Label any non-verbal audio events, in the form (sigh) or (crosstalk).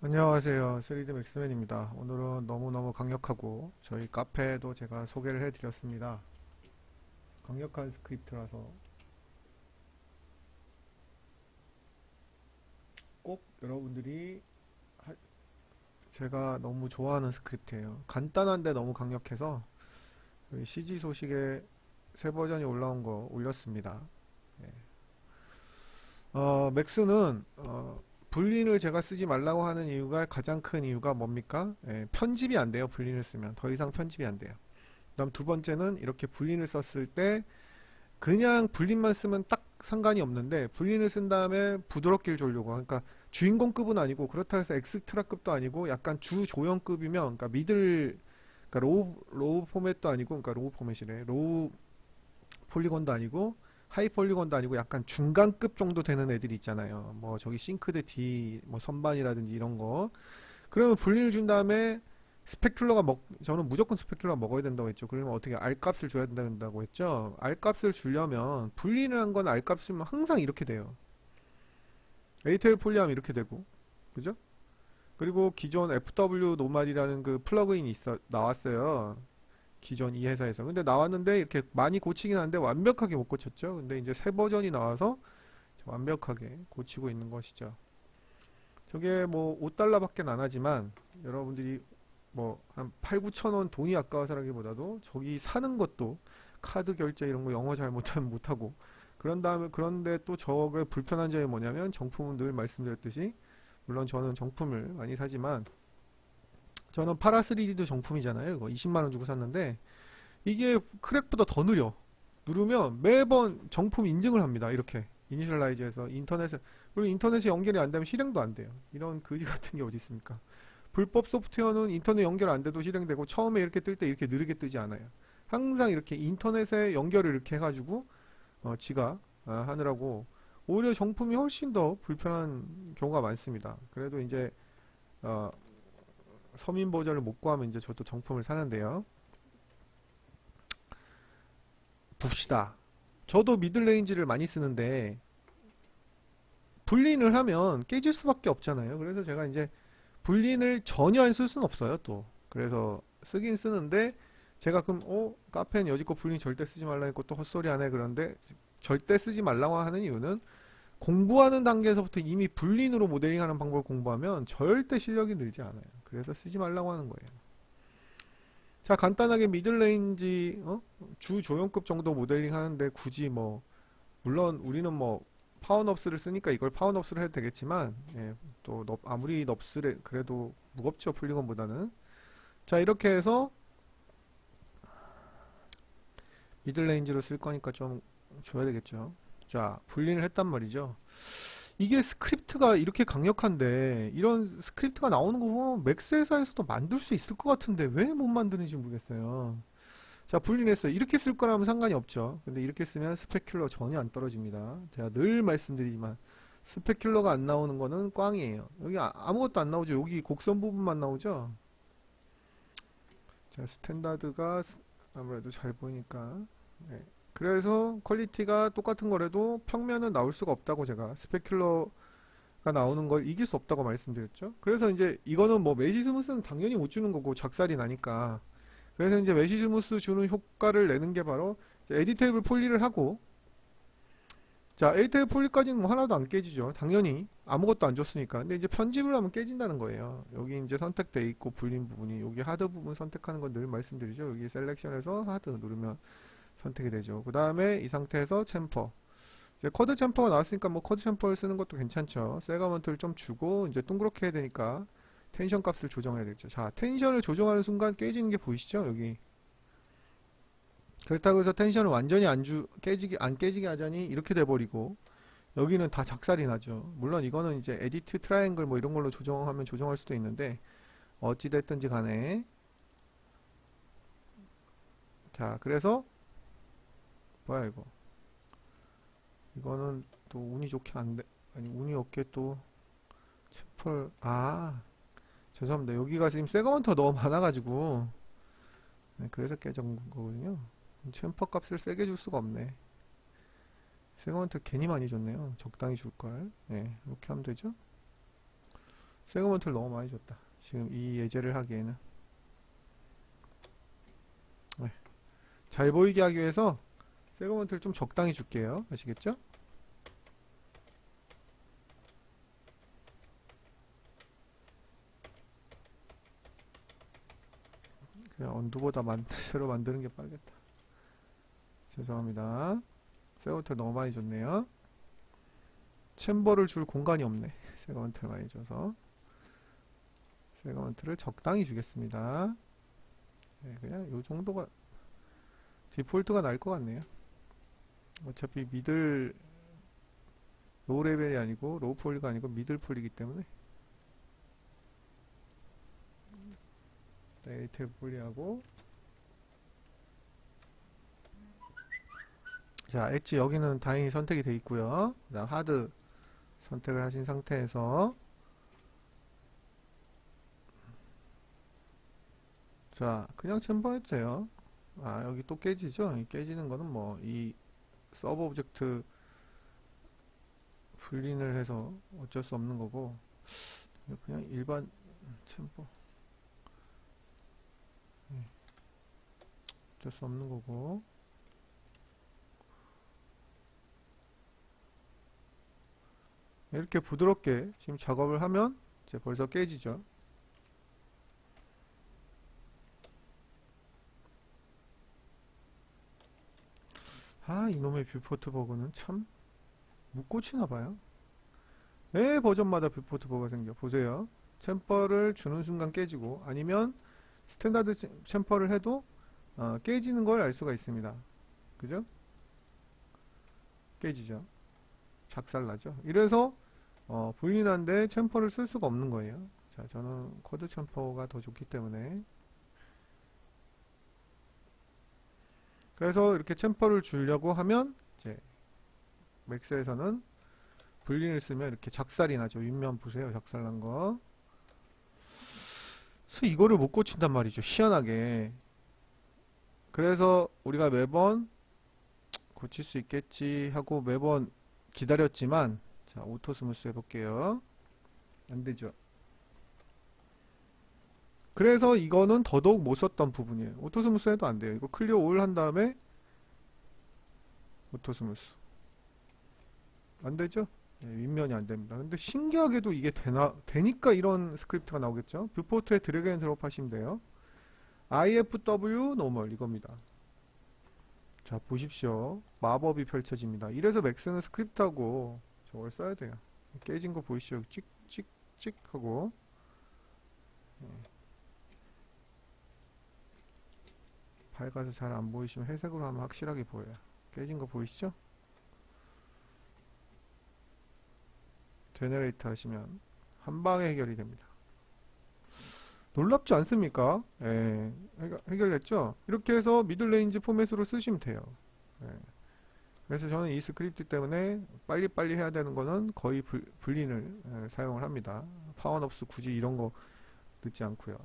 안녕하세요. 3D 맥스맨입니다. 오늘은 너무너무 강력하고 저희 카페에도 제가 소개를 해드렸습니다. 강력한 스크립트라서 꼭 여러분들이 하- 제가 너무 좋아하는 스크립트예요. 간단한데 너무 강력해서 CG 소식에 새 버전이 올라온 거 올렸습니다. 예. 어, 맥스는 어, 불린을 제가 쓰지 말라고 하는 이유가 가장 큰 이유가 뭡니까? 예, 편집이 안 돼요. 불린을 쓰면 더 이상 편집이 안 돼요. 그 다음 두 번째는 이렇게 불린을 썼을 때 그냥 불린만 쓰면 딱 상관이 없는데 불린을 쓴 다음에 부드럽게 해주려고 그러니까 주인공급은 아니고 그렇다 해서 엑스트라급도 아니고 약간 주조연급이면 그러니까 미들 그러니까 로우 로우 포맷도 아니고 그러니까 로우 포맷이래 로우 폴리곤도 아니고 하이 폴리곤도 아니고 약간 중간급 정도 되는 애들이 있잖아요. 뭐 저기 싱크대 D 뭐 선반이라든지 이런 거. 그러면 분리를 준 다음에 스펙큘러가 먹 저는 무조건 스펙큘러가 먹어야 된다고 했죠. 그러면 어떻게 R 값을 줘야 된다고 했죠. R 값을 주려면 분리를 한 건 R 값이면 항상 이렇게 돼요. ATL 폴리하면 이렇게 되고. 그죠? 그리고 기존 FW 노말이라는 그 플러그인이 있어 나왔어요. 기존 이 회사에서. 근데 나왔는데 이렇게 많이 고치긴 하는데 완벽하게 못 고쳤죠. 근데 이제 새 버전이 나와서 완벽하게 고치고 있는 것이죠. 저게 뭐 5달러 밖에 안 하지만 여러분들이 뭐 한 8, 9천 원 돈이 아까워서라기보다도 저기 사는 것도 카드 결제 이런 거 영어 잘 못하면 못하고 그런 다음에 그런데 또 저게 불편한 점이 뭐냐면 정품은 늘 말씀드렸듯이 물론 저는 정품을 많이 사지만 저는 파라 3D도 정품이잖아요. 이거 20만 원 주고 샀는데 이게 크랙보다 더 느려. 누르면 매번 정품 인증을 합니다. 이렇게 이니셜라이즈해서 인터넷에 그리고 인터넷에 연결이 안 되면 실행도 안 돼요. 이런 거지 같은 게 어디 있습니까? 불법 소프트웨어는 인터넷 연결 안 돼도 실행되고 처음에 이렇게 뜰 때 이렇게 느리게 뜨지 않아요. 항상 이렇게 인터넷에 연결을 이렇게 해가지고 어, 지가 아, 하느라고 오히려 정품이 훨씬 더 불편한 경우가 많습니다. 그래도 이제 어, 서민 보좌를 못 구하면 이제 저도 정품을 사는데요. 봅시다. 저도 미들레인지를 많이 쓰는데 불린을 하면 깨질 수밖에 없잖아요. 그래서 제가 이제 불린을 전혀 안 쓸 수는 없어요. 또 그래서 쓰긴 쓰는데 제가 그럼 어 카페는 여지껏 불린 절대 쓰지 말라 했고 또 헛소리 안 해 그런데 절대 쓰지 말라고 하는 이유는 공부하는 단계에서부터 이미 불린으로 모델링하는 방법을 공부하면 절대 실력이 늘지 않아요. 그래서 쓰지 말라고 하는 거예요. 자, 간단하게 미들레인지 어? 주 조연급 정도 모델링 하는데 굳이 뭐 물론 우리는 뭐 파워넙스를 쓰니까 이걸 파워넙스로 해도 되겠지만 예, 또 넙- 아무리 넙스래 그래도 무겁죠 폴리곤보다는 자 이렇게 해서 미들레인지로 쓸 거니까 좀 줘야 되겠죠 자 분리를 했단 말이죠 이게 스크립트가 이렇게 강력한데 이런 스크립트가 나오는 거 보면 맥스 회사에서도 만들 수 있을 것 같은데 왜 못 만드는지 모르겠어요. 자, 분리했어요. 이렇게 쓸 거라면 상관이 없죠. 근데 이렇게 쓰면 스페큘러 전혀 안 떨어집니다. 제가 늘 말씀드리지만 스페큘러가 안 나오는 거는 꽝이에요. 여기 아, 아무것도 안 나오죠. 여기 곡선 부분만 나오죠. 자, 스탠다드가 스- 아무래도 잘 보이니까. 네. 그래서 퀄리티가 똑같은 거라도 평면은 나올 수가 없다고 제가 스페큘러가 나오는 걸 이길 수 없다고 말씀드렸죠. 그래서 이제 이거는 뭐 메시 스무스는 당연히 못 주는 거고 작살이 나니까. 그래서 이제 메시 스무스 주는 효과를 내는 게 바로 에디테이블 폴리를 하고 자, 에디테이블 폴리까지는 뭐 하나도 안 깨지죠. 당연히 아무것도 안 줬으니까. 근데 이제 편집을 하면 깨진다는 거예요. 여기 이제 선택돼 있고 불린 부분이 여기 하드 부분 선택하는 건 늘 말씀드리죠. 여기 셀렉션에서 하드 누르면 선택이 되죠. 그 다음에 이 상태에서 챔퍼. 이제 코드 챔퍼가 나왔으니까 뭐 코드 챔퍼를 쓰는 것도 괜찮죠. 세가먼트를 좀 주고 이제 동그랗게 해야 되니까 텐션 값을 조정해야 되죠. 자, 텐션을 조정하는 순간 깨지는 게 보이시죠? 여기. 그렇다고 해서 텐션을 완전히 안 주, 깨지게, 안 깨지게 하자니 이렇게 돼버리고 여기는 다 작살이 나죠. 물론 이거는 이제 에디트 트라이앵글 뭐 이런 걸로 조정하면 조정할 수도 있는데 어찌됐든지 간에 자, 그래서 뭐야 이거 이거는 또 운이 좋게 안 돼. 아니 운이 없게 또 채플 아 죄송합니다. 여기가 지금 세그먼트가 너무 많아가지고 네, 그래서 깨진 거거든요. 챔퍼 값을 세게 줄 수가 없네. 세그먼트 괜히 많이 줬네요. 적당히 줄걸. 네, 이렇게 하면 되죠. 세그먼트를 너무 많이 줬다. 지금 이 예제를 하기에는. 네. 잘 보이게 하기 위해서 세그먼트를 좀 적당히 줄게요. 아시겠죠? 그냥 언두보다 만, (laughs) 새로 만드는 게 빠르겠다. 죄송합니다. 세그먼트 너무 많이 줬네요. 챔버를 줄 공간이 없네. (laughs) 세그먼트를 많이 줘서. 세그먼트를 적당히 주겠습니다. 네, 그냥 요 정도가 디폴트가 날 것 같네요. 어차피 미들 로우 레벨이 아니고 로우 폴리가 아니고 미들 폴이기 때문에 네, 에이텔 폴리하고 자 엣지 여기는 다행히 선택이 돼 있고요. 그 다음 하드 선택을 하신 상태에서 자 그냥 챔버 해도 돼요. 아 여기 또 깨지죠? 이 깨지는 거는 뭐 이 서브 오브젝트 분린을 해서 어쩔 수 없는 거고 그냥 일반 챔버 네. 어쩔 수 없는 거고 이렇게 부드럽게 지금 작업을 하면 이제 벌써 깨지죠. 아, 이놈의 뷰포트 버그는 참 못 고치나 봐요. 매 버전마다 뷰포트 버그가 생겨. 보세요. 챔퍼를 주는 순간 깨지고 아니면 스탠다드 챔- 챔퍼를 해도 어, 깨지는 걸 알 수가 있습니다. 그죠? 깨지죠. 작살나죠. 이래서 어, 불린한데 챔퍼를 쓸 수가 없는 거예요. 자, 저는 코드 챔퍼가 더 좋기 때문에 그래서 이렇게 챔퍼를 주려고 하면 이제 맥스에서는 불린을 쓰면 이렇게 작살이 나죠. 윗면 보세요. 작살난 거. 그래서 이거를 못 고친단 말이죠. 희한하게. 그래서 우리가 매번 고칠 수 있겠지 하고 매번 기다렸지만 자, 오토 스무스 해볼게요. 안 되죠. 그래서 이거는 더더욱 못 썼던 부분이에요. 오토 스무스 해도 안 돼요. 이거 클리어 올 한 다음에 오토 스무스. 안 되죠? 예, 윗면이 안 됩니다. 근데 신기하게도 이게 되나, 되니까 이런 스크립트가 나오겠죠? 뷰포트에 드래그 앤 드롭 하시면 돼요. IFW 노멀 이겁니다. 자, 보십시오. 마법이 펼쳐집니다. 이래서 맥스는 스크립트하고 저걸 써야 돼요. 깨진 거 보이시죠? 찍, 찍, 찍 하고. 예. 밝아서 잘 안 보이시면 회색으로 하면 확실하게 보여요. 깨진 거 보이시죠? 제너레이터 하시면 한 방에 해결이 됩니다. 놀랍지 않습니까? 예, 해결, 해결됐죠? 이렇게 해서 미들레인지 포맷으로 쓰시면 돼요. 예. 그래서 저는 이 스크립트 때문에 빨리빨리 해야 되는 거는 거의 불, 불린을 예, 사용을 합니다. 파워업스 굳이 이런 거 넣지 않고요.